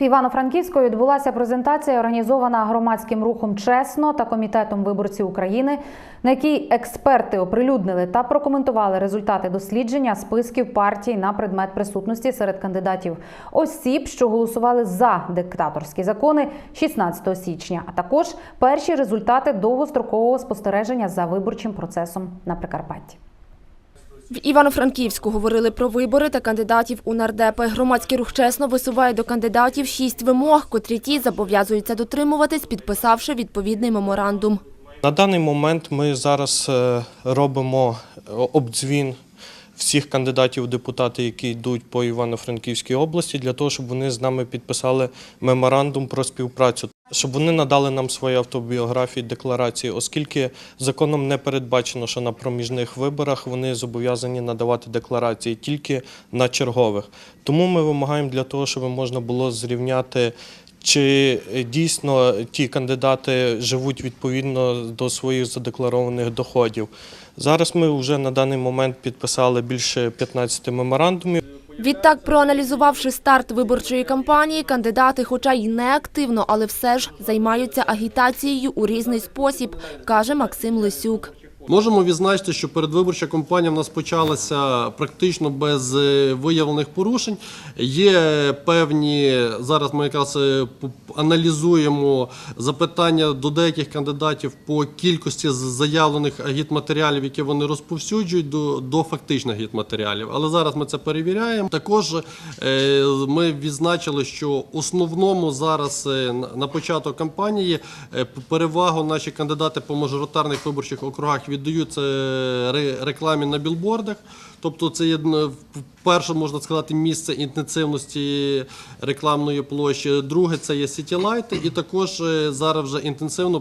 В Івано-Франківську відбулася презентація, організована громадським рухом Чесно та комітетом виборців України, на якій експерти оприлюднили та прокоментували результати дослідження списків партій на предмет присутності серед кандидатів осіб, що голосували за диктаторські закони 16 січня, а також перші результати довгострокового спостереження за виборчим процесом на Прикарпатті. В Івано-Франківську говорили про вибори та кандидатів у нардепи. Громадський рух чесно висуває до кандидатів шість вимог, котрі ті зобов'язуються дотримуватись, підписавши відповідний меморандум. На даний момент ми зараз е, робимо обдзвін всіх кандидатів у депутати, які йдуть по Івано-Франківській області, для того, щоб вони з нами підписали меморандум про співпрацю, щоб вони надали нам свої автобіографії, декларації, оскільки законом не передбачено, що на проміжних виборах вони зобов'язані надавати декларації тільки на чергових. Тому ми вимагаємо для того, щоб можна було зрівняти. Чи дійсно ті кандидати живуть відповідно до своїх задекларованих доходів? Зараз ми вже на даний момент підписали більше 15 меморандумів. Відтак, проаналізувавши старт виборчої кампанії, кандидати, хоча й не активно, але все ж займаються агітацією у різний спосіб, каже Максим Лисюк. Можемо відзначити, що передвиборча кампанія в нас почалася практично без е, виявлених порушень. Є певні зараз. Ми якраз е, аналізуємо запитання до деяких кандидатів по кількості заявлених агітматеріалів, які вони розповсюджують, до, до фактичних агітматеріалів. Але зараз ми це перевіряємо. Також е, ми відзначили, що основному зараз на- початок кампанії перевагу наші кандидати по мажоритарних виборчих округах віддають це рекламі на білбордах. Тобто це є перше, можна сказати, місце інтенсивності рекламної площі. Друге це є сітілайти, і також е, зараз вже інтенсивно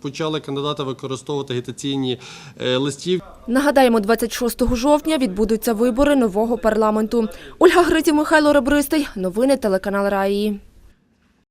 почали кандидати використовувати агітаційні е, листівки. Нагадаємо, 26 жовтня відбудуться вибори нового парламенту. Ольга Гриців, Михайло Ребристий. Новини телеканал Раї.